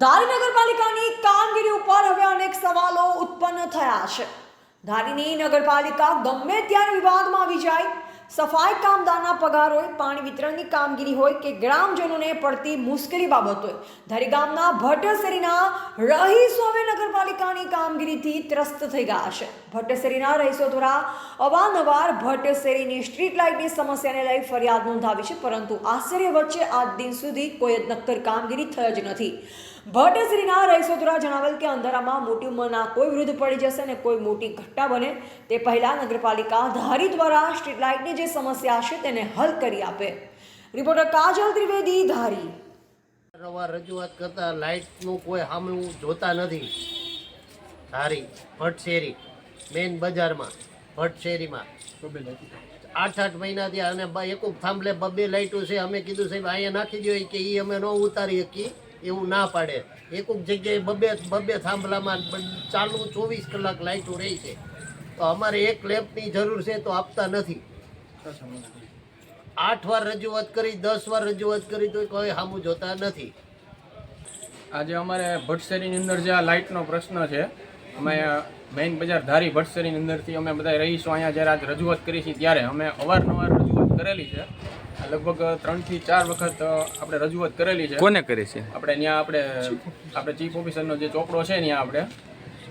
ધારી નગરપાલિકાની કામગીરી ઉપર હવે અનેક સવાલો ઉત્પન્ન થયા છે. ધારીની નગરપાલિકા ગમે ત્યારે વિવાદમાં આવી જાય સફાઈ કામદારના પગાર હોય, પાણી વિતરણની કામગીરી હોય કે ગ્રામજનોને પડતી મુશ્કેલી બાબત હોય ધારી ગામના ભટ્ટસેરીના રહીશો હવે નગરપાલિકાની કામગીરીથી ત્રસ્ત થઈ ગયા છે. ભટ્ટસરીના રહીશો દ્વારા અવારનવાર ભટ્ટસરીની સ્ટ્રીટ લાઇટની સમસ્યાને લઈ ફરિયાદ નોંધાવી છે, પરંતુ આશ્ચર્ય વચ્ચે આજ દિન સુધી કોઈ જ નક્કર કામગીરી થઈ જ નથી. ભટ્ટશ્રીના રહીશો જણાવેલ કે અંધારામાં મોટી ઉંમરના કોઈ વિરુદ્ધ પડી જશે અને કોઈ મોટી ઘટના બને તે પહેલાં નગરપાલિકા ધારી દ્વારા સ્ટ્રીટ લાઇટની જે સમસ્યા છે તેને હલ કરી આપે. રિપોર્ટર કાજલ ત્રિવેદી, ધારી. રવા રજૂઆત કરતા લાઇટનું કોઈ સામે જોતા નથી. ધારી, ભટશેરી, મેઇન બજારમાં, ભટશેરીમાં. આઠ આઠ મહિનાથી અને એક થાંભલે બબે લાઇટો છે. અમે કીધું, સાહેબ, અહીંયા નાખી દો કે એ અમે ન ઉતારી શકીએ, એવું ના પાડે. એક જગ્યાએ બબે બબે થાંભલામાં ચાલુ ચોવીસ કલાક લાઇટો રહી છે. તો અમારે એક લેમ્પની જરૂર છે, તો આપતા નથી. આઠ વાર રજૂઆત કરી દસ વાર રજૂઆત કરી તો કોઈ સામું જોતા નથી. આજે અમારે ભટસેરીની અંદર જે આ લાઇટનો પ્રશ્ન છે અમે મેઇન બજાર ધારી ભટસેરીની અંદરથી અમે બધા રહીશું. અહીંયા જ્યારે આજ રજૂઆત કરી છે ત્યારે અમે અવારનવાર રજૂઆત કરેલી છે. લગભગ લગભગ ત્રણથી ચાર વખત આપણે રજૂઆત કરેલી છે. કોને કરી છે? આપણે ત્યાં આપણે આપણે ચીફ ઓફિસરનો જે ચોપડો છે ત્યાં આપણે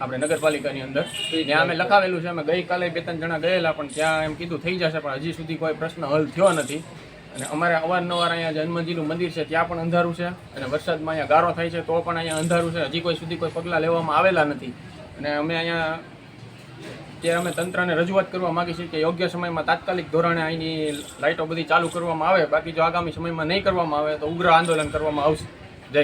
આપણે નગરપાલિકાની અંદર. ત્યાં અમે લખાવેલું છે, અમે ગઈકાલે બે ત્રણ જણા ગયેલા, પણ ત્યાં એમ કીધું થઈ જશે, પણ હજી સુધી કોઈ પ્રશ્ન હલ થયો નથી. અને અમારે અવારનવાર અહીંયા જન્મજીનું મંદિર છે, ત્યાં પણ અંધારું છે. અને વરસાદમાં અહીંયા ગારો થાય છે, તો પણ અહીંયા અંધારું છે. હજી કોઈ સુધી કોઈ પગલાં લેવામાં આવેલા નથી. અને અમે અહીંયા જે અમે તંત્રને રજૂઆત કરવા માગીએ છીએ કે યોગ્ય સમયમાં તાત્કાલિક ધોરણે અહીંની લાઇટો બધી ચાલુ કરવામાં આવે. બાકી જો આગામી સમયમાં નહીં કરવામાં આવે, તો ઉગ્ર આંદોલન કરવામાં આવશે. જય.